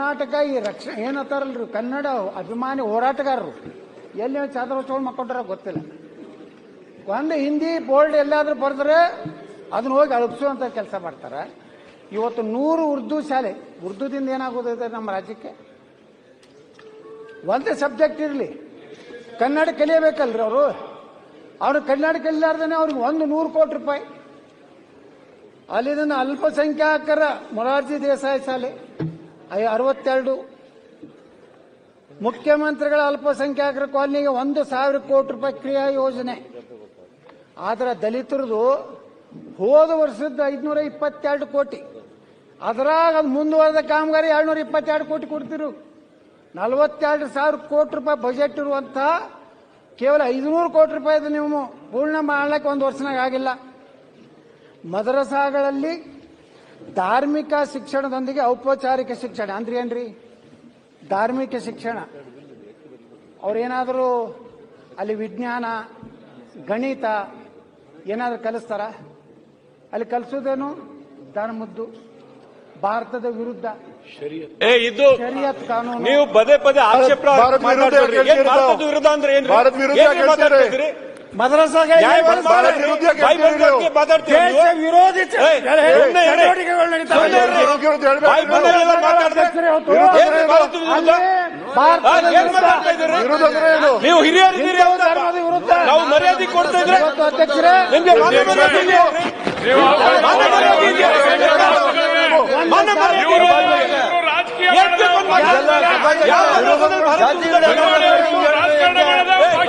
ಕರ್ನಾಟಕ ಈ ರಕ್ಷಣೆ ಏನತ್ತಾರಲ್ರಿ ಕನ್ನಡ ಅಭಿಮಾನಿ ಹೋರಾಟಗಾರರು. ಎಲ್ಲಿ ಚಾದ್ರ ಮಾಡ್ಕೊಂಡ್ರ ಗೊತ್ತಿಲ್ಲ. ಒಂದು ಹಿಂದಿ ಬೋರ್ಡ್ ಎಲ್ಲಾದ್ರೂ ಬರೆದ್ರೆ ಅದನ್ನ ಹೋಗಿ ಅಳಪಿಸುವಂತ ಕೆಲಸ ಮಾಡ್ತಾರೆ. ಇವತ್ತು ನೂರು ಉರ್ದು ಶಾಲೆ, ಉರ್ದುದಿಂದ ಏನಾಗೋದಿದೆ ನಮ್ಮ ರಾಜ್ಯಕ್ಕೆ? ಒಂದೇ ಸಬ್ಜೆಕ್ಟ್ ಇರಲಿ. ಕನ್ನಡ ಕಲಿಯಬೇಕಲ್ರಿ ಅವರು? ಅವ್ರು ಕನ್ನಡ ಕಲಿಲಾರ್ದೇ ಅವ್ರಿಗೆ ಒಂದು ನೂರು ಕೋಟಿ ರೂಪಾಯಿ. ಅಲ್ಲಿಂದ ಅಲ್ಪಸಂಖ್ಯಾತರ ಮೊರಾರ್ಜಿ ದೇಸಾಯಿ ಶಾಲೆ. ಅರವತ್ತೆರಡು. ಮುಖ್ಯಮಂತ್ರಿಗಳ ಅಲ್ಪಸಂಖ್ಯಾತರ ಕಾಲನಿಗೆ ಒಂದು ಸಾವಿರ ಕೋಟಿ ರೂಪಾಯಿ ಕ್ರಿಯಾ ಯೋಜನೆ. ಆದರೆ ದಲಿತರದು ಹೋದ ವರ್ಷದ ಐದುನೂರ ಇಪ್ಪತ್ತೆರಡು ಕೋಟಿ. ಅದರಾಗ ಅದು ಮುಂದುವರೆದ ಕಾಮಗಾರಿ ಏಳ್ನೂರ ಇಪ್ಪತ್ತೆರಡು ಕೋಟಿ ಕೊಡ್ತಿರು. ನಲವತ್ತೆರಡು ಸಾವಿರ ಕೋಟಿ ರೂಪಾಯಿ ಬಜೆಟ್ ಇರುವಂತಹ ಕೇವಲ ಐದುನೂರು ಕೋಟಿ ರೂಪಾಯಿ ನೀವು ಪೂರ್ಣ ಮಾಡಲಿಕ್ಕೆ ಒಂದು ವರ್ಷನಾಗ ಆಗಿಲ್ಲ. ಮದರಸಾಗಳಲ್ಲಿ ಧಾರ್ಮಿಕ ಶಿಕ್ಷಣದೊಂದಿಗೆ ಔಪಚಾರಿಕ ಶಿಕ್ಷಣ. ಅಂದ್ರೆ ಏನ್ರಿ ಧಾರ್ಮಿಕ ಶಿಕ್ಷಣ. ಅವ್ರೇನಾದರೂ ಅಲ್ಲಿ ವಿಜ್ಞಾನ ಗಣಿತ ಏನಾದರೂ ಕಲಿಸ್ತಾರ? ಅಲ್ಲಿ ಕಲಿಸೋದೇನು? ಧರ್ಮದ್ದು. ಭಾರತದ ವಿರುದ್ಧ. ಏ ಇದು ಶರಿಯತ್ ಕಾನೂನು. ನೀವು ಪದೇ ಪದೇ ಆಕ್ಷೇಪ ವಿರುದ್ಧ ಅಂದ್ರೆ ಮದರಸಾಗೆ? ವಿರೋಧಿ ನೀವು. ಹಿರಿಯರಿದ್ದೀರಿ ಧರ್ಮದ ವಿರುದ್ಧ ನಾವು ಮರ್ಯಾದೆ ಕೊಡ್ತಾ ಇದ್ರೆ ನಿಮ್ಗೆ ಮಾನ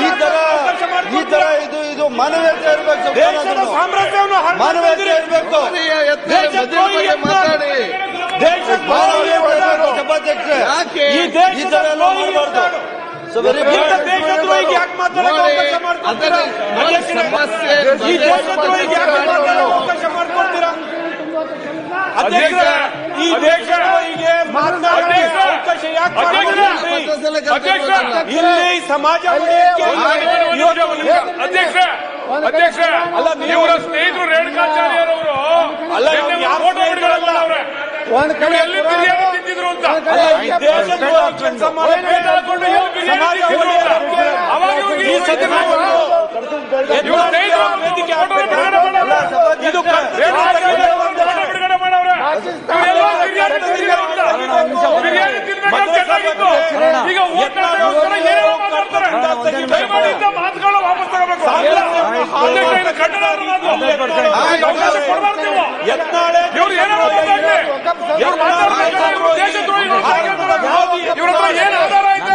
ಈ ತರ ಈ? ತರ ಇದು ಇದು ಮಾನವೀಯತೆ ಇರ್ಬೇಕು ಮಾನವೀಯತೆ ಇರ್ಬೇಕು. ಇರ್ಬೇಕು ಸಭಾಧ್ಯಕ್ಷರೇ. ಈ ತರ ಎಲ್ಲ ಮಾಡಬಾರ್ದು ಎತ್ತಾಳೆ. ಇಲ್ಲಿ ಸಮಾಜ ಅಧ್ಯಕ್ಷ ಅಧ್ಯಕ್ಷ. ಅಲ್ಲ, ನೀವು- ಇವರ ಸ್ನೇಹಿತರು ರೇಣುಕಾಚಾರ್ಯರವರು ಅಲ್ಲ, ಒಂದ್ ಕಡೆ ಎಲ್ಲಿ ಬಿರಿಯಾನಿ ತಿಂತಿದ್ರು ಅಂತ? ಸಮಾಜ. ಇದು ಈಗ ಮಾತುಗಳನ್ನ ವಾಪಸ್ ತಗೋಬೇಕು. ಇವ್ರು ಏನೋ ಮಾತಾಡ್ಲಿ. ಇವ್ರು ಮಾತಾಡ್ಬೇಕಾದ್ರೆ ಇವ್ರು ದೇಶದ್ರೋಹಿಗಳು ಇವ್ರ ಹತ್ರ ಏನ್ ಆಧಾರ ಐತೆ?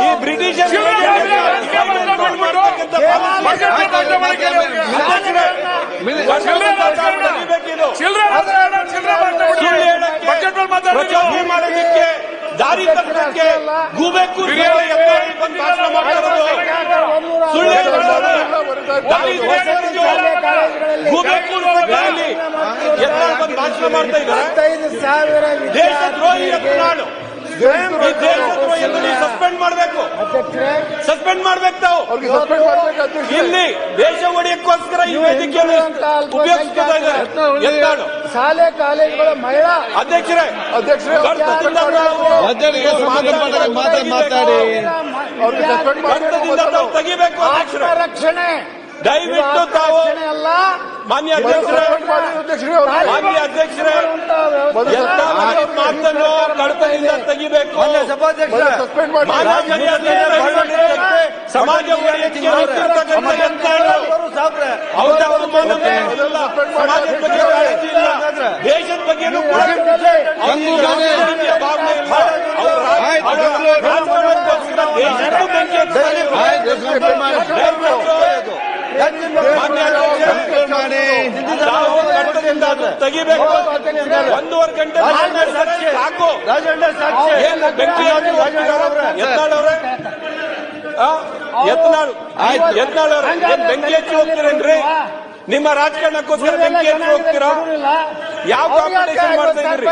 ಈ ಬ್ರಿಟಿಷರು ಬಜೆಟ್ ದಾರಿ ತಪ್ಪಕ್ಕೆ ಗೂಬೆ ಕೂರ್ಸೋ ಬಿರಿಯಾನಿ ಎತ್ತಾಳಿ ಬಂದು ಭಾಷಣ. ಸುಳ್ಳು ಬಂದು ಭಾಷಣ ಮಾಡ್ತಾ ಇದ್ದಾರೆ ದೇಶದ್ರೋಹಿ ನಾಡು ಸಸ್ಪೆಂಡ್ ಮಾಡಬೇಕು ಸಸ್ಪೆಂಡ್ ಮಾಡ್ಬೇಕು ತಾವು ಇಲ್ಲಿ ದೇಶ ಒಡೆಯಕ್ಕೋಸ್ಕರ ಈ ವೇದಿಕೆಯನ್ನು ಉಪಯೋಗಿಸ್ತಾ ಇದ್ದಾರೆ ಎತ್ತಾಡು ಶಾಲೆ ಕಾಲೇಜುಗಳ ಮಹಿಳಾ ಅಧ್ಯಕ್ಷರೇ ಅಧ್ಯಕ್ಷರೇ ಮಾತಾಡಿ ತೆಗಿಬೇಕು ಅಧ್ಯಕ್ಷರೇ. ರಕ್ಷಣೆ ದಯವಿಟ್ಟು ತಾವು ಅಲ್ಲ ಮಾನ್ಯ ಅಧ್ಯಕ್ಷರೇ ಮಾನ್ಯ ಅಧ್ಯಕ್ಷರೇ ಮಾತನ್ನು ಕಡತದಿಂದ ತೆಗಿಬೇಕು. ಸಮಾಜ ಎತ್ತಾಳು ಸಾಬ್ರೆ ಅವ್ರ ಅವಮಾನ. ಸಮಾಜದ ಬಗ್ಗೆ ಕಾಳಜಿ ಇಲ್ಲ ದೇಶದ ಬಗ್ಗೆನೂ ಕೂಡ ತೆಗಿಬೇಕು ಒಂದೂವರೆ ಗಂಟೆ ಸಾಕು ರಾಜಣ್ಣ ಯತ್ನಾಳ್? ಯತ್ನಾಳ್ ಏನ್ ಬೆಂಕಿ ಹಚ್ಚಿ ಹೋಗ್ತೀರೇನ್ರಿ? ನಿಮ್ಮ ರಾಜಕಾರಣಕ್ಕೋಸ್ಕರ ಬೆಂಕಿ ಹಚ್ಚಿ ಹೋಗ್ತೀರಾ? ಯಾವ ಕಾಂಪಿಟೇಷನ್ ಮಾಡ್ತಾ ಇದ್ರಿ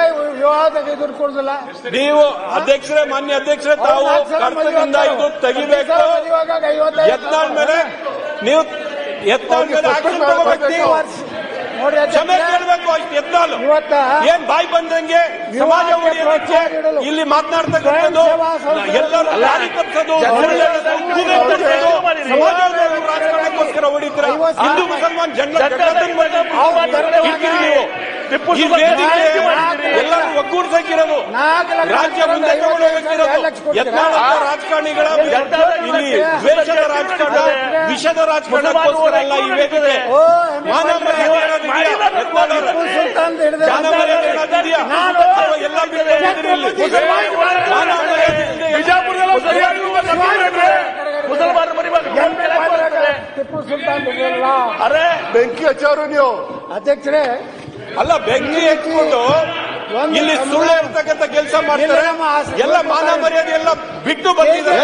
ನೀವು ಅಧ್ಯಕ್ಷರೇ ಮಾನ್ಯ ಅಧ್ಯಕ್ಷರೇ ತಾವು ಕರ್ತವ್ಯದಿಂದ ಇದು ತೆಗಿಬೇಕು. ಯತ್ನಾಳ್ ಮೇಲೆ ನೀವು ಯತ್ನಾಳ್ ಮೇಲೆ ಆಕ್ಷನ್ ತಗೋಬೇಕು ಕ್ಷಮೆ ಕೇಳಬೇಕು ಅಷ್ಟು ಎದ್ದಾಲು. ಏನ್ ಬಾಯಿ ಬಂದಂಗೆ ಸಮಾಜ ಉಳಿಯೋದಕ್ಕೆ ಇಲ್ಲಿ ಮಾತನಾಡ್ತಕ್ಕಂಥದ್ದು ಎಲ್ಲರೂ ಲಾರಿ ತಪ್ಪಿಸೋದು ರಾಜಕಾರಣಕ್ಕೋಸ್ಕರ ಹೊಡಿತೀರ? ಹಿಂದೂ ಮುಸಲ್ಮಾನ್ ಜನ ವೇದಿಕೆ ಎಲ್ಲರೂ ಒಗ್ಗೂಡ್ ಸಾಕಿರೋದು ರಾಜ್ಯ ಮುಂದೆ ತಗೊಂಡು ಯತ್ನಾಳ್ ರಾಜಕಾರಣಿಗಳ ಇಲ್ಲಿ ದ್ವೇಷದ ರಾಜಕಾರಣ ವಿಷದ ರಾಜಕಾರಣಕ್ಕೋಸ್ಕರ ಅಲ್ಲ ಈ ವೇದಿಕೆ. ಓ, ಮಾನ ಮರ್ಯಾದೆ ಏನಾದ್ರು ಇದೆಯಾ? ಯತ್ನಾಳ್ ಅವರೇ? ಟಿಪ್ಪು ಸುಲ್ತಾನ್ ಅರೆ ಬೆಂಕಿ ಹಚ್ಚವ್ರು ನೀವು. ಅಧ್ಯಕ್ಷರೇ ಅಲ್ಲ ಬೆಂಕಿ ಎತ್ಕೊಂಡು ಇಲ್ಲಿ ಸುಳ್ಳು ಇರ್ತಕ್ಕಂಥ ಕೆಲಸ ಮಾಡ್ತಾರೆ. ಎಲ್ಲ ಮಾನ ಮರ್ಯಾದೆ ಎಲ್ಲ ಬಿಟ್ಟು ಬಂದಿದ್ದಾರೆ.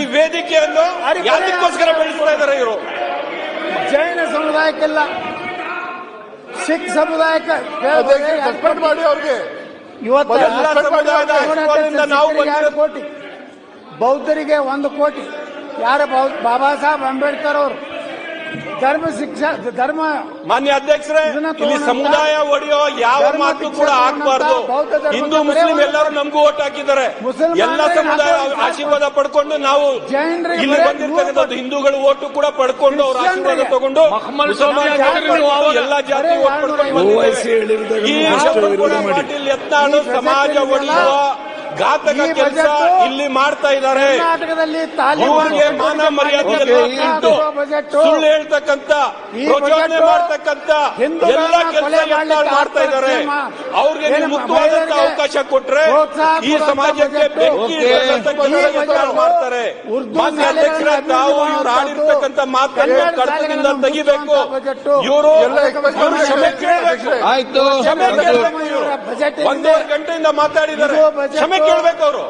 ಈ ವೇದಿಕೆಯನ್ನು ಯಾರಿಗೋಸ್ಕರ ಬೆಳೆಸ್ತಾ ಇದ್ದಾರೆ ಇವರು? ಜೈನ ಸಮುದಾಯಕ್ಕೆಲ್ಲ ಸಿಖ್ ಸಮುದಾಯಕ್ಕೆ ಮಾಡಿ ಅವ್ರಿಗೆ. ಇವತ್ತು ಕೋಟಿ? ಬೌದ್ಧರಿಗೆ ಒಂದು ಕೋಟಿ. ಯಾರು ಬಾಬಾ ಸಾಹೇಬ್ ಅಂಬೇಡ್ಕರ್ ಅವರು? ಧರ್ಮ ಶಿಕ್ಷಾ ಧರ್ಮ ಮಾನ್ಯ ಅಧ್ಯಕ್ಷರೇ ಇಲ್ಲಿ ಸಮುದಾಯ ಒಡೆಯೋ ಯಾವ ಮಾತು ಕೂಡ ಹಾಕಬಾರ್ದು. ಹಿಂದೂ ಮುಸ್ಲಿಂ ಎಲ್ಲರೂ ನಮಗೂ ಓಟ್ ಹಾಕಿದ್ದಾರೆ. ಎಲ್ಲ ಸಮುದಾಯ ಆಶೀರ್ವಾದ ಪಡ್ಕೊಂಡು ನಾವು ಇಲ್ಲಿ ಬಂದಿರ್ತಕ್ಕಂಥದ್ದು ಹಿಂದೂಗಳು ಓಟು ಕೂಡ ಪಡ್ಕೊಂಡು ಅವ್ರ ಆಶೀರ್ವಾದ ತಗೊಂಡು. ಎಲ್ಲ ಜಾತಿ ಓಟ್ ಪಡ್ಕೊಂಡು ಬಂದಿದ್ದಾರೆ. ಈ ಸಮಾಜ ಒಡೆಯುವ ಘಾತಕ ಕೆಲಸ ಇಲ್ಲಿ ಮಾಡ್ತಾ ಇದ್ದಾರೆ. ಇವ್ರಿಗೆ ಮಾನ ಮರ್ಯಾದೆ ಸುಳ್ಳು ಹೇಳ್ತಕ್ಕಂತ ಪ್ರಚೋದನೆ ಮಾಡ್ತಕ್ಕಂತ ಎಲ್ಲ ಕೆಲಸ ಕೊಲೆ ಮಾಡ್ತಾ ಇದ್ದಾರೆ. ಅವ್ರಿಗೆ ಮುಕ್ತವಾದಂತ ಅವಕಾಶ ಕೊಟ್ರೆ ಈ ಸಮಾಜಕ್ಕೆ. ಬೆಂಕಿ ಮಾಡ್ತಾರೆ? ಮಾನ್ಯ ಅಧ್ಯಕ್ಷರ ತಾವು ಇವ್ರು ಆಡಿರ್ತಕ್ಕಂಥ ಮಾತನ್ನು ಕಡತದಿಂದ ತೆಗಿಬೇಕು. ಇವರು ಕ್ಷಮೆ ಕೇಳಬೇಕು. ಆಯ್ತು. ಕ್ಷಮೆ ಕೇಳಬೇಕು ಇವರು. ಒಂದೂವರೆ ಗಂಟೆಯಿಂದ ಮಾತಾಡಿದ್ದಾರೆ. ಕ್ಷಮೆ ಕೇಳಬೇಕು ಅವರು.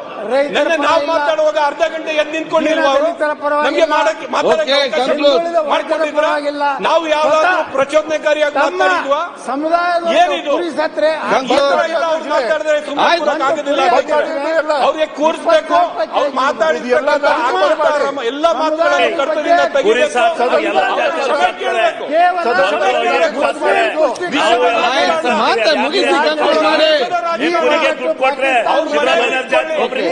ನಿನ್ನೆ ನಾವು. ಮಾತಾಡುವಾಗ ಅರ್ಧ ಗಂಟೆ ಎದ್ದು ನಿಂತ್ಕೊಂಡಿಲ್ವ ಅವರು? ನಮ್ಗೆ. ಮಾಡಕ್ಕೆ ಮಾತಾಡಕ್ಕೆ ಅವಕಾಶ ಮಾಡ್ಕೊಂಡಿದ್ರ. ನಾವು ಯಾವ್ದಾದ್ರು ಪ್ರಚೋದನೆಕಾರಿಯಾಗಿ ಮಾತಾಡಿದ್ವಾ? ಸಮುದಾಯದ ಏನಿದು? ಮಾತಾಡಿದ್ರೆ. ಎಲ್ಲ. ಅವ್ರಿಗೆ ಕೂರಿಸ್ಬೇಕು ಅವ್ರು ಮಾತಾಡಿದ ಎಲ್ಲ ಕರ್ತವ್ಯದಿಂದ ಕುರಿ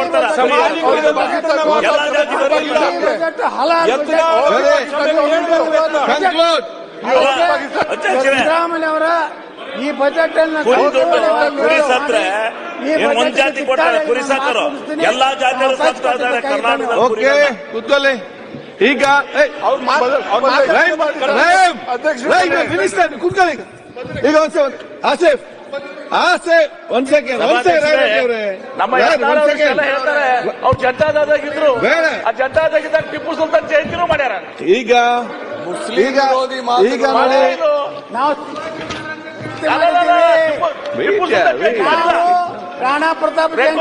ಸಿದ್ದರಾಮಯ್ಯ ಅವರ ಈ ಬಜೆಟ್ ಅನ್ನ ಕುರಿ ಸತ್ರೆ ಒಂದ್ ಜಾತಿ ಕಿತ್ತಾಳೆ ಕುರಿ ನಾನು ಎಲ್ಲಾ ಜಾತಿಯವರು ಸಾಕ್ತಾ ಇದ್ದಾರೆ ಕೂತ್ಕೊಳ್ಳಿ ಈಗ ಅಧ್ಯಕ್ಷ ಕೂತ್ಕೊಳ್ಳಿ ಈಗ. ಈಗ ಒಂದ್ ಸೆ- ಆಸಿಫ್ ಆಸಿಫ್ ಒಂದ್ ಸೆಕೆಂಡ್ ಒಂದ್ ಸೆಕೆಂಡ್ ನಮ್ಮ ಯತ್ನಾಳ್ ಎಲ್ಲ ಹೇಳ್ತಾರೆ ಅವ್ರು ಬೇಡ. ಆ ಜನತಾದಳದಾಗ ಟಿಪ್ಪು ಸುಲ್ತಾನ್ ಜಯಂತಿನೂ ಮಾಡ್ಯಾರ. ಈಗ ಈಗ ಈಗ ನೋಡಿ ಇದು. ನಾವು ಟಿಪ್ಪು- ಟಿಪ್ಪು ಸುಲ್ತಾನ್ ಜಯಂತಿ ಮಾಡಿಲ್ಲ. ರಾಣಾ ಪ್ರತಾಪ್ ಜಯಂತಿ.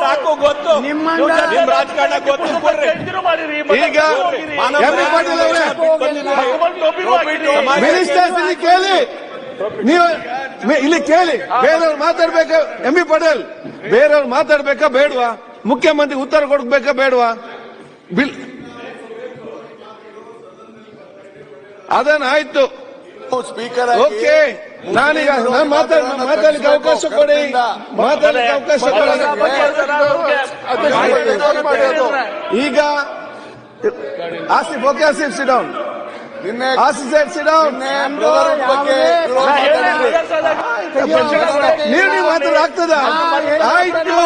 ಸಾಕು ಗೊತ್ತು. ನಿಮ್ಮ ನಿಮ್ ರಾಜಕಾರಣ ಗೊತ್ತು ಸುಲ್ತಾನ್ ಕೊಡ್ರಿ. ಜಯಂತಿನೂ ಮಾಡಿರಿ, ಈಗ ಮಾನವ ಎಂ. ಬಿ ಪಾಟೀಲ್ ಅವರೇ, ಭಗವಂತ ಟೋಪಿನೂ ಹಾಕಿರಿ. ಮಿನಿಸ್ಟರ್ಸ್ ಇಲ್ಲಿ ಕೇಳಿ. ನೀವು ಇಲ್ಲಿ ಕೇಳಿ ಬೇರೆಯವ್ರು ಮಾತಾಡ್ಬೇಕಾ? ಎಂ ಬಿ ಪಟೇಲ್ ಬೇರೆಯವ್ರು ಮಾತಾಡ್ಬೇಕಾ ಬೇಡವಾ? ಮುಖ್ಯಮಂತ್ರಿ ಉತ್ತರ ಕೊಡ್ಬೇಕಾ ಬೇಡವಾ? ಬಿಲ್ ಅದನ್ನಾಯ್ತು. ಸ್ಪೀಕರ್ ಓಕೆ ನಾನೀಗ ನಾನು ಮಾತಾಡಲಿಕ್ಕೆ ಅವಕಾಶ ಕೊಡಿ. ಮಾತಾಡ್ಲಿಕ್ಕೆ ಅವಕಾಶ ಕೊಡಿ. ಈಗ ಆಸಿಫ್ ಓಕೆ ಆಸಿಫ್ ಸಿಡೌನ್ ಆಗ್ತದ? ಆಯ್ತು.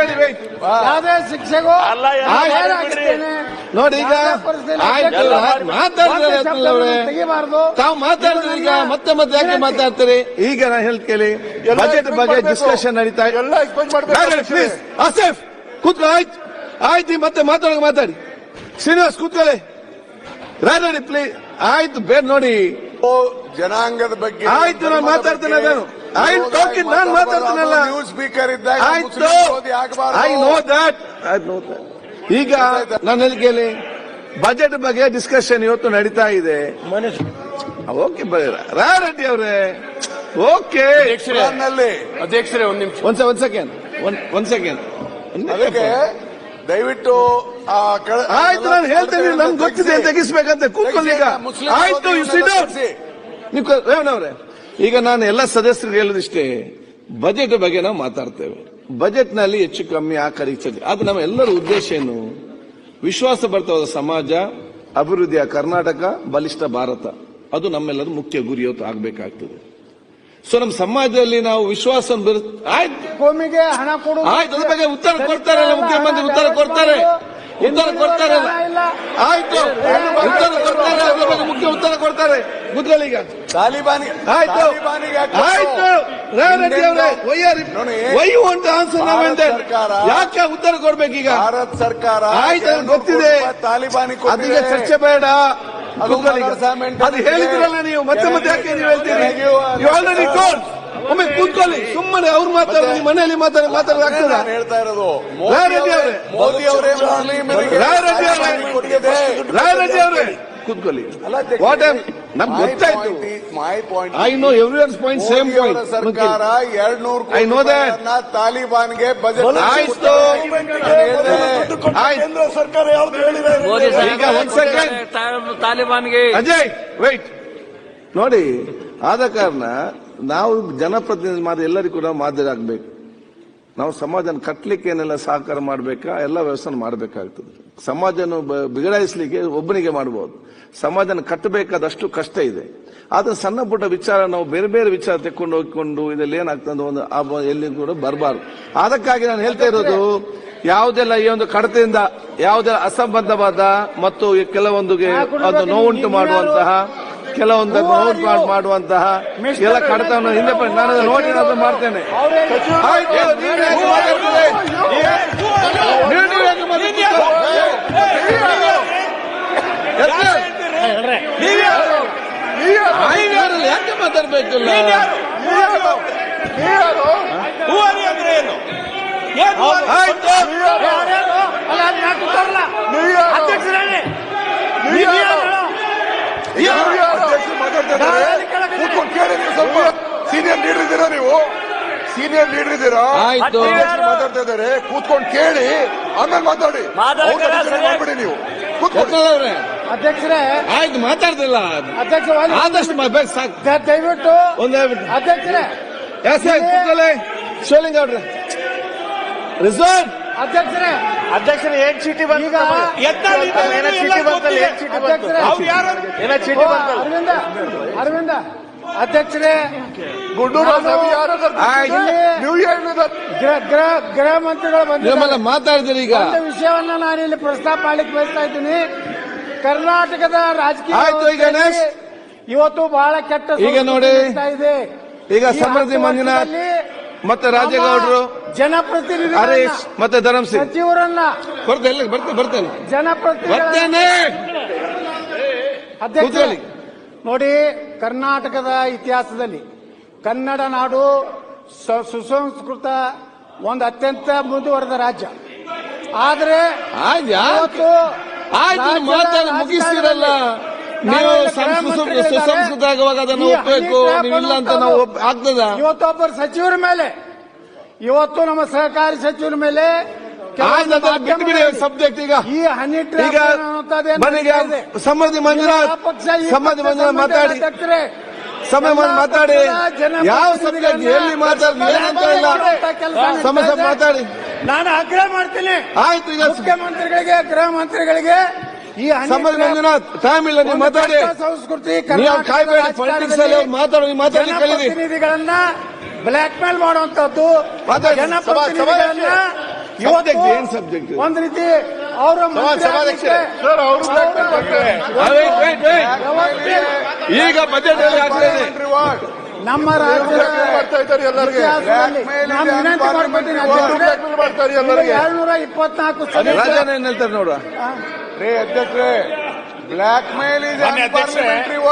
ರೆಡಿ ವೇಟ್ ಯಾವುದೇ ಶಿಕ್ಷೆಗೂ ಅಲ್ಲ, ನಾನು ಏನ್ ನೋಡಿ ಈಗ ಆಯ್ತು ತಾವು ಮಾತಾಡಿದ್ರೆ ಈಗ ಮತ್ತೆ ಮತ್ತೆ ಯಾಕೆ ಮಾತಾಡ್ತೀರಿ? ಈಗ ನಾನು ಹೇಳ್ತ ಕೇಳಿ ಎಲ್ಲ ಬಜೆಟ್ ಬಗ್ಗೆ. ಡಿಸ್ಕಷನ್ ನಡೀತಾ ಪ್ಲೀಸ್ ಆಸಿಫ್ ಕೂತ್ಕೊ ಆಯ್ತು. ಆಯ್ತು ಮತ್ತೆ ಮಾತಾಡೋಕೆ ಮಾತಾಡಿ. ಶ್ರೀನಿವಾಸ್ ಕೂತ್ಕೊಳ್ಳಿ. ರಾಜಿ ಪ್ಲೀಸ್ ಆಯ್ತು ಬೇರೆ ನೋಡಿ. ಜನಾಂಗದ ಬಗ್ಗೆ ಆಯ್ತು, ನಾನು ಮಾತಾಡ್ತೇನೆ ಅದನ್ನು. ಆಯ್ತು, ಟೋಕಿನ್ ನಾನು ಮಾತಾಡ್ತೀನಲ್ಲ. ನ್ಯೂಸ್ ಸ್ಪೀಕರ್ ಇದ್ದಾಗ ಆಯ್ತು. I know that I know that ಈಗ ನಾನು ಕೇಳಿ ಬಜೆಟ್ ಬಗ್ಗೆ ಡಿಸ್ಕಷನ್ ಇವತ್ತು ನಡೀತಾ ಇದೆ. ಓಕೆ ರಾ ರೆಡ್ಡಿ ಅವರೇ. ಓಕೆ ಅಧ್ಯಕ್ಷರೇ ಒಂದ್ ನಿಮಿಷ. ಒಂದ್ ಒಂದ್ ಸೆಕೆಂಡ್ ಒಂದ್ ಸೆಕೆಂಡ್ ಅದಕ್ಕೆ ದಯವಿಟ್ಟು ಆಯ್ತು ನಾನು ಹೇಳ್ತೇನೆ ನಮ್ಗೆ ಗೊತ್ತಿದೆ ತೆಗಿಸ್ಬೇಕಂತ ಕೂತ್ಕೊಳ್ಳಿ ಈಗ. ಆಯ್ತು ನೀವು ರೇವಣ್ಣವ್ರೆ ಈಗ ನಾನು ಎಲ್ಲ ಸದಸ್ಯರಿಗೆ ಹೇಳೋದಿಷ್ಟೇ ಬಜೆಟ್ ಬಗ್ಗೆ ನಾವು ಮಾತಾಡ್ತೇವೆ. ಬಜೆಟ್ನಲ್ಲಿ ಹೆಚ್ಚು ಕಮ್ಮಿ ಆ ಅದು ನಮ್ಮ ಎಲ್ಲರ ಉದ್ದೇಶ ಏನು? ವಿಶ್ವಾಸ ಬರ್ತಾವ ಸಮಾಜ ಅಭಿವೃದ್ಧಿಯ ಕರ್ನಾಟಕ ಬಲಿಷ್ಠ ಭಾರತ. ಅದು ನಮ್ಮೆಲ್ಲರ ಮುಖ್ಯ ಗುರಿ ಆಗಬೇಕಾಗ್ತದೆ ಆಗ್ಬೇಕಾಗ್ತದೆ. ಸೊ ನಮ್ಮ ಸಮಾಜದಲ್ಲಿ ನಾವು ವಿಶ್ವಾಸ ಆಯ್ತು. ಆಯ್ತು ಅದ್ರ ಬಗ್ಗೆ ಉತ್ತರ ಕೊಡ್ತಾರೆ ಮುಖ್ಯಮಂತ್ರಿ ಉತ್ತರ ಕೊಡ್ತಾರೆ. ಉತ್ತರ ಕೊಡ್ತಾರೆ. ಆಯ್ತು. ಉತ್ತರ ಕೊಡ್ತಾರೆ. ಅದ್ರ ಬಗ್ಗೆ ಮುಖ್ಯ ಉತ್ತರ ಕೊಡ್ತಾರೆ. ಮುದ್ರಲಿಗ. ತಾಲಿಬಾನಿ ಆಯ್ತು. ಆಯ್ತು. ಅವರೇ ವಾಂಟ್ ಆನ್ಸರ್ ಸರ್ಕಾರ- ಯಾಕೆ ಉತ್ತರ ಕೊಡ್ಬೇಕೀಗ? ಭಾರತ ಸರ್ಕಾರ ಆಯ್ತು ಗೊತ್ತಿದೆ. ತಾಲಿಬಾನಿ ಅದಕ್ಕೆ ಚರ್ಚೆ ಬೇಡ. ಅದು. ಹೇಳಿದ್ರಲ್ಲ ನೀವು ಮತ್ತೆ ಮತ್ತೆ ಯಾಕೆ ನೀವು ಹೇಳ್ತೀರಿ? ಯು ಆಲ್ರೆಡಿ ಟೋಲ್ಡ್ ಒಮ್ಮೆ ಕೂತ್ಕೊಳ್ಳಿ. ಸುಮ್ಮನೆ ಅವ್ರು ಮಾತಾಡೋದು ನಿಮ್ಮ ಮನೆಯಲ್ಲಿ ಮಾತಾಡ ಮಾತಾಡೋದಾಗ್ತದ ನಾನು ಹೇಳ್ತಾ ಇರೋದು ರಾಯ್ ರೆಡ್ಡಿ ಅವರೇ. ಮೋದಿ ಅವರೇ ಮುಸ್ಲಿಮರಿಗೆ ರಾಯ್ ರೆಡ್ಡಿ ಅವರೇ. ಕೊಟ್ಟಿದೆ. ರಾಯ್ ರೆಡ್ಡಿ ಅವರೇ. ಕೂತ್ಕೊಳ್ಳಿ. ಅಲ್ಲ ಅಧ್ಯಕ್ಷರೇ, ವಾಟ್ ನಮ್ಗೆ ಗೊತ್ತಾಯ್ತು. point is- I know every point same point ಸರ್ಕಾರ ಎರಡ್ ನೂರು I know ತಾಲಿಬಾನ್ಗೆ ಬಜೆಟ್ ಆಯ್ತು ಆಯ್ತು. ಕೇಂದ್ರ ಸರ್ಕಾರ ಯಾವ್ದು ಹೇಳಿದೆ? ಮೋದಿ ಈಗ ಒಂದ್ ಸೆಕೆಂಡ್ ತಾಲಿಬಾನ್ಗೆ ಅಜಯ್ ವೈಟ್ ನೋಡಿ ಆದ ಕಾರಣ ನಾವು ಜನಪ್ರತಿನಿಧಿ ಮಾದರಿ ಎಲ್ಲರಿಗೂ ಕೂಡ ಮಾದರಿ ಆಗ್ಬೇಕು ನಾವು ಸಮಾಜನ ಕಟ್ಟಲಿಕ್ಕೆ ಏನೆಲ್ಲ ಸಹಕಾರ ಮಾಡಬೇಕಾ ಎಲ್ಲ ವ್ಯವಸ್ಥೆ ಮಾಡಬೇಕಾಗ್ತದೆ. ಸಮಾಜನ ಬಿಗಡಾಯಿಸಲಿಕ್ಕೆ ಒಬ್ಬನಿಗೆ ಮಾಡಬಹುದು ಸಮಾಜನ ಕಟ್ಟಬೇಕಾದಷ್ಟು ಕಷ್ಟ ಇದೆ. ಆದ್ರೆ ಸಣ್ಣ ಪುಟ್ಟ ವಿಚಾರ ನಾವು ಬೇರೆ ಬೇರೆ ವಿಚಾರ ತೆಕ್ಕೊಂಡು ಹೋಗಿಕೊಂಡು ಇದರಲ್ಲಿ ಏನಾಗ್ತದೆ ಒಂದು ಎಲ್ಲಿ ಕೂಡ ಬರಬಾರ್ದು. ಅದಕ್ಕಾಗಿ ನಾನು ಹೇಳ್ತಾ ಇರೋದು ಯಾವುದೆಲ್ಲ ಈ ಒಂದು ಕಡತೆಯಿಂದ ಯಾವುದೆಲ್ಲ ಅಸಂಬದ್ಧವಾದ ಮತ್ತು ಕೆಲವೊಂದು ಕೆಲವೊಂದಿಗೆ ಅದು ನೋವುಂಟು ಮಾಡುವಂತಹ ಕೆಲವೊಂದು ನೋಟ್ ಮಾಡಿ ಮಾಡುವಂತಹ ಎಲ್ಲ ಕಡತವನ್ನು ಹಿಂದೆ ಪಡಿ- ನಾನು ಅದನ್ನು ನೋಡಿ ನಾನು ಮಾಡ್ತೇನೆ. ಯಾಕೆ? ನೀವು- ನೀವು ಯಾಕೆ ಮಾತಾಡ್ತೀರಿ? ಎಲ್ಲಿ? ನೀವು ಯಾರಲ್ಲ? ಯಾಕೆ ಮಾತಾಡ್ಬೇಕಿಲ್ಲ ಹೂವಾರಿ ಅಂದ್ರೆ ಏನು ಏನ್ ಹೂವಾರಿ? ಆಯ್ತು ಕೂತ್ಕೊಂಡು ಕೇಳಿ ನೀವು ಸ್ವಲ್ಪ ಸೀನಿಯರ್ ಲೀಡರ್ ಇದ್ದೀರಾ ನೀವು? ಸೀನಿಯರ್ ಲೀಡರ್ ಇದ್ದೀರಾ ಆಯ್ತು. ಅಧ್ಯಕ್ಷರು ಮಾತಾಡ್ತಾ ಇದ್ದಾರೆ. ಕೂತ್ಕೊಂಡು ಕೇಳಿ ಆಮೇಲೆ ಮಾತಾಡಿ. ಮಾತಾಡಕ್ಕೆ ಅವ್ರನ್ನ ಸರಿಯಾಗಿ- ಮಾಡ್ಬಿಡಿ ನೀವು. ಕೂತ್ಕೊಳ್ಳಿ. ಅಧ್ಯಕ್ಷರೇ. ಆಯ್ತು ಮಾತಾಡ್ತಿಲ್ಲ. ಅಧ್ಯಕ್ಷ ಆದಷ್ಟು ಮಾ- ಬೇಗ ಸಾಕು. ದ- ದಯವಿಟ್ಟು ಒಂದೇ ಅಧ್ಯಕ್ಷರೇ. ಎಸ್ ಕೂತ್ಕೊಳ್ಳಿ. ಶಿವಲಿಂಗ ಅವ್ರೆ. ರಿಸರ್ವ್ ಅಧ್ಯಕ್ಷರೇ. ಅಧ್ಯಕ್ಷರು ಏನ್ ಚೀಟಿ ಬಂತು ಈಗ ಎತ್ತಾಳಿ ಇದ್ದಾರೆ, ಏನೋ ಎಲ್ಲ ಚೀಟಿ ಬಂತಲ್ಲ ಏನ್ ಚೀಟಿ ಬಂತು? ಅಧ್ಯಕ್ಷರೇ. ಅವ್ರು ಯಾರು? ಏನೋ ಚೀಟಿ ಓ, ಬಂತಲ್ಲ ಅರವಿಂದ. ಅರವಿಂದ. ಅಧ್ಯಕ್ಷರೇ ಗೃಹ ಗೃಹ ಮಂತ್ರಿಗಳು ಬಂದಿದ್ದಾರೆ. ಮಾತಾಡಿದ್ರಿ ಈಗ. ಒಂದು ವಿಷಯವನ್ನ ನಾನು ಇಲ್ಲಿ ಪ್ರಸ್ತಾಪ ಮಾಡ್ಲಿಕ್ಕೆ ಬಯಸ್ತಾ ಇದ್ದೀನಿ. ಕರ್ನಾಟಕದ ರಾಜಕೀಯ. ಇವತ್ತು ಬಹಳ ಕೆಟ್ಟ ಈಗ ನೋಡಿ. ಇದೆ. ಈಗ ಸಮೃದ್ಧಿ ಮಂಜುನಾಥ್ ಮತ್ತೆ ರಾಜೇಗೌಡರು ಜನಪ್ರತಿನಿಧಿ ಹರೀಶ್ ಮತ್ತೆ ಧರ್ಮಸಿಂಗ್ ಸಿಂಗ್ ಸಚಿವರನ್ನ ಬರ್ತೇನೆ. ಬರ್ತೇನೆ ಬರ್ತೇನೆ. ಜನಪ್ರತಿನಿಧಿ ಅಧ್ಯಕ್ಷ ನೋಡಿ ಕರ್ನಾಟಕದ ಇತಿಹಾಸದಲ್ಲಿ ಕನ್ನಡ ನಾಡು ಸುಸಂಸ್ಕೃತ ಒಂದು ಅತ್ಯಂತ ಮುಂದುವರೆದ ರಾಜ್ಯ. ಆದ್ರೆ ಮುಗಿಸ್ತೀರಲ್ಲ. ನೀವು. ಸುಸಂಸ್ಕೃತ ಆಗುವಾಗ ಅದನ್ನು ಒಪ್ಪಬೇಕು ಇಲ್ಲ ಅಂತ ನಾವು ಆಗ್ತದ? ಇವತ್ತೊಬ್ಬರ ಸಚಿವರ ಮೇಲೆ ಇವತ್ತು ನಮ್ಮ ಸಹಕಾರಿ ಸಚಿವರ ಮೇಲೆ ಸಬ್ಜೆಕ್ಟ್ ಈಗ. ಈಗ ಇದೆ? ಸಮೃದ್ಧಿ ಮಂಜುನಾಥ್ ಈ ಸಮೃದ್ಧಿ ಮಂಜುನಾಥ್ ಮಾತಾಡಿ. ಸಮಯ ಮಾತಾಡಿ. ಯಾವ ಸಮಯ ಎಲ್ಲಿ ಮಾತಾಡಿ ಏನಂತ ಇಲ್ಲ? ಸಮಸ್ಯೆ ಮಾತಾಡಿ. ನಾನು ಆಗ್ರಹ ಮಾಡ್ತೀನಿ. ಆಯ್ತು ಈಗ ಮುಖ್ಯಮಂತ್ರಿಗಳಿಗೆ ಗೃಹ ಮಂತ್ರಿಗಳಿಗೆ ಈ ಮಂಜುನಾಥ್ ಟೈಮ್ ಇಲ್ಲ ನೀವು ಮಾತಾಡಿ. ಸಂಸ್ಕೃತಿ ಕಾಯ್ಬೇಡಿ ಪಾಲಿಟಿಕ್ಸ್ ಅಲ್ಲಿ ಮಾತಾಡಿ ಮಾತಾಡಿ ಕಲೀರಿ. ಜನಪ್ರತಿನಿಧಿಗಳನ್ನ ಬ್ಲಾಕ್ ಮೇಲ್ ಮಾಡುವಂತದ್ದು. ಜನಪ್ರತಿನಿಧಿಗಳನ್ನ ಇವತ್ತು ಸಬ್ಜೆಕ್ಟ್ ಒಂದ್ ರೀತಿ ಅವರ. ಈಗ ಬಜೆಟ್ ಅಲ್ಲಿ ನಮ್ಮ ರಾಜ್ಯದ ಮಾಡ್ತಾ ಇದ್ದಾರೆ ಎಲ್ಲರಿಗೆ? ನಾನು ವಿನಂತಿ ಏಳ್ನೂರ ಇಪ್ಪತ್ನಾಲ್ಕು ರಾಜನ ಸದಸ್ಯರು ಏನ್ ಹೇಳ್ತಾರೆ ನೋಡುವ? ರೇ ಅಧ್ಯಕ್ಷರೇ ಬ್ಲಾಕ್ ಮೇಲ್ ಇದೆ